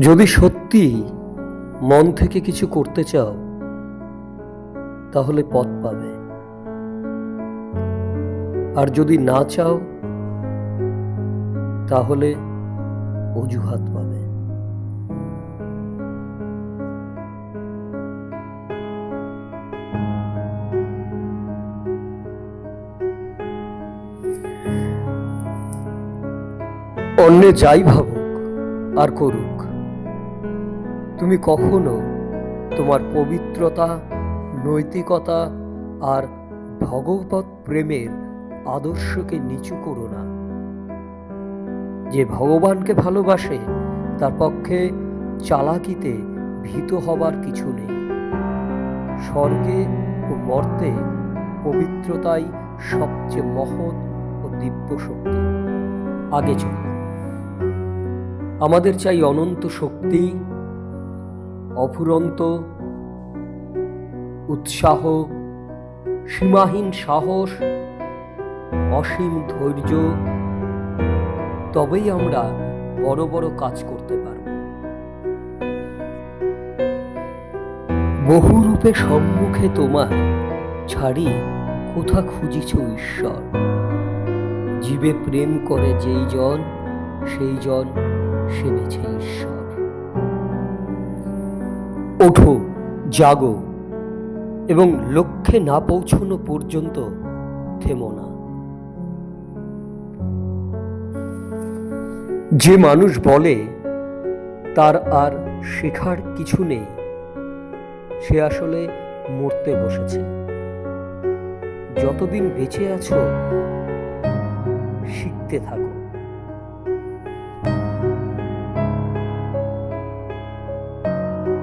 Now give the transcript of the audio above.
যদি সত্যি মন থেকে কিছু করতে চাও, তাহলে পথ পাবে। আর যদি না চাও, তাহলে অজুহাত পাবে। অন্যে যাই ভাবুক, আর করুক। তুমি কখনো তোমার পবিত্রতা, নৈতিকতা আর ভগবত প্রেমের আদর্শকে নিচু করো না। যে ভগবানকে ভালোবাসে, তার পক্ষে চালাকিতে ভীত হবার কিছু নেই। স্বর্গে ও মর্তে পবিত্রতাই সবচেয়ে মহৎ ও দিব্য শক্তি আগে চল। আমাদের চাই অনন্ত শক্তি, অফুরন্ত উৎসাহ, সীমাহীন সাহস, অসীম ধৈর্য, তবেই আমরা বড় বড় কাজ করতে পারব। বহুরূপে সম্মুখে তোমার ছাড়ি কোথা খুঁজিছ ঈশ্বর? জীবে প্রেম করে যেই জন সেই জন সেবেছে ঈশ্বর। ওঠো, জাগো, এবং লক্ষ্যে না পৌঁছানো পর্যন্ত থেমো না। যে মানুষ বলে, তার আর শেখার কিছু নেই, সে আসলে মরতে বসেছে। যতদিন বেঁচে আছো, শিখতে থাকো।